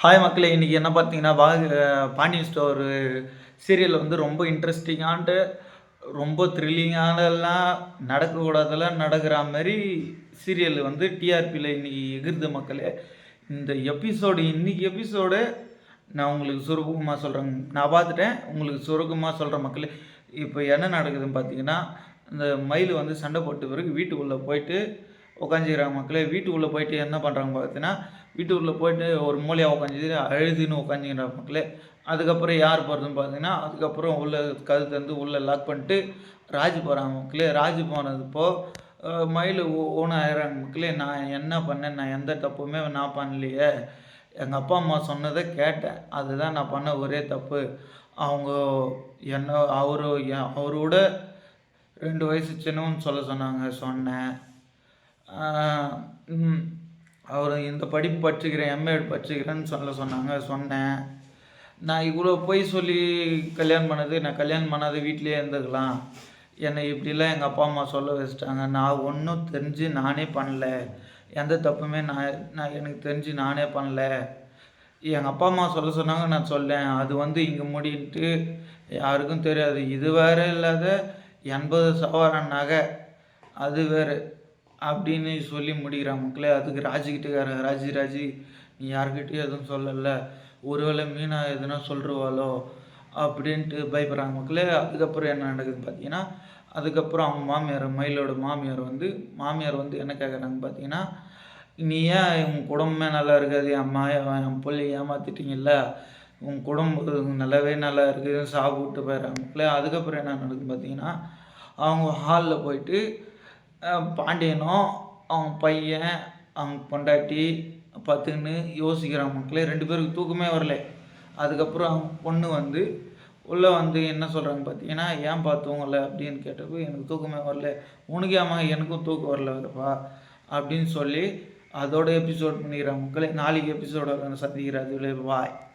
Hi மக்களே இன்றைக்கி என்ன பார்த்தீங்கன்னா பா பாண்டியன் ஸ்டோர் சீரியல் வந்து ரொம்ப இன்ட்ரெஸ்டிங்கான்ட்டு ரொம்ப த்ரில்லிங்கானெல்லாம் நடக்கக்கூடாதெல்லாம் நடக்கிற மாதிரி சீரியல் வந்து டிஆர்பியில் இன்றைக்கி எகிருது மக்களே. இந்த எபிசோடு இன்றைக்கி எபிசோடு நான் உங்களுக்கு சுருக்கமாக சொல்கிறேன் நான் பார்த்துட்டேன் உங்களுக்கு சுருக்கமாக சொல்கிற மக்களே. இப்போ என்ன நடக்குதுன்னு பார்த்தீங்கன்னா இந்த மயில் வந்து சண்டை போட்ட பிறகு வீட்டுக்குள்ளே போயிட்டு உட்காந்துக்கிறாங்க மக்களே வீட்டுக்குள்ளே போயிட்டு என்ன பண்ணுறாங்க பார்த்தீங்கன்னா வீட்டுக்குள்ளே போயிட்டு ஒரு மூலையாக உட்காந்துட்டு அழுதுன்னு உட்காந்துக்கிறாங்க மக்களே அதுக்கப்புறம் யார் போகிறதுன்னு பார்த்தீங்கன்னா அதுக்கப்புறம் உள்ளே கது வந்து உள்ளே லாக் பண்ணிட்டு ராஜு போகிறாங்க மக்களே. ராஜு போனதுப்போ மயில் ஓன ஆயிடுறாங்க மக்களே நான் என்ன பண்ணேன் நான் எந்த தப்புமே நான் பண்ணலையே. எங்கள் அப்பா அம்மா சொன்னதை கேட்டேன். அதுதான் நான் பண்ண ஒரே தப்பு. அவங்க என்ன அவரு அவரோட ரெண்டு வயசு சின்னவன்னு சொல்ல சொன்னாங்க சொன்னேன். அவர் இந்த படிப்பு படிச்சுக்கிறேன் எம்ஏட் படிச்சுக்கிறேன்னு சொல்ல சொன்னாங்க சொன்னேன். நான் இவ்வளோ போய் சொல்லி கல்யாணம் பண்ணது நான் கல்யாணம் பண்ணாத வீட்லேயே இருந்துக்கலாம். என்னை இப்படிலாம் எங்கள் அப்பா அம்மா சொல்ல வச்சுட்டாங்க. நான் ஒன்றும் தெரிஞ்சு நானே பண்ணல. எந்த தப்புமே நான் நான் எனக்கு தெரிஞ்சு நானே பண்ணல. எங்கள் அப்பா அம்மா சொல்ல சொன்னாங்க நான் சொல்லேன். அது வந்து இங்கே முடின்ட்டு யாருக்கும் தெரியாது. இது வேறு இல்லாத எண்பது சவரன் நகை. அது வேறு. அப்படின்னு சொல்லி முடிக்கிறாங்க மக்களே. அதுக்கு ராஜிக்கிட்டே ராஜி ராஜி நீ யார்கிட்டயும் எதுவும் சொல்லலை. ஒருவேளை மீனா எதுனா சொல்லிருவாளோ அப்படின்ட்டு பயப்படுறாங்க மக்களே. அதுக்கப்புறம் என்ன நடக்குதுன்னு பார்த்தீங்கன்னா அதுக்கப்புறம் அவங்க மாமியார் மயிலோட மாமியார் வந்து மாமியார் வந்து என்ன கேட்குறாங்க பார்த்தீங்கன்னா நீ ஏன் உன் குடும்பமே நல்லா இருக்காது? என் அம்மா என் பிள்ளை ஏமாத்திட்டீங்கல்ல? உன் குடும்பம் நல்லாவே நல்லா இருக்குது. சாப்பிட்டு போயிடுறாங்க. மக்களே அதுக்கப்புறம் என்ன நடக்குதுன்னு பார்த்தீங்கன்னா அவங்க ஹாலில் போயிட்டு பாண்டியனும் அவங்க பையன் அவங்க பொண்டாட்டி பார்த்துக்கின்னு யோசிக்கிறாங்க மக்களே. ரெண்டு பேருக்கு தூக்கமே வரல. அதுக்கப்புறம் அவங்க பொண்ணு வந்து உள்ளே வந்து என்ன சொல்கிறாங்க பார்த்தீங்கன்னா ஏன்பா தூங்கலை? அப்படின்னு கேட்டப்போ எனக்கு தூக்கமே வரல. உனக்கு ஏமா எனக்கும் தூக்கம் வரல வரப்பா அப்படின்னு சொல்லி அதோட எபிசோட் பண்ணிக்கிறாங்க மக்களே. நாளைக்கு எபிசோட சந்திக்கிறாது பாய்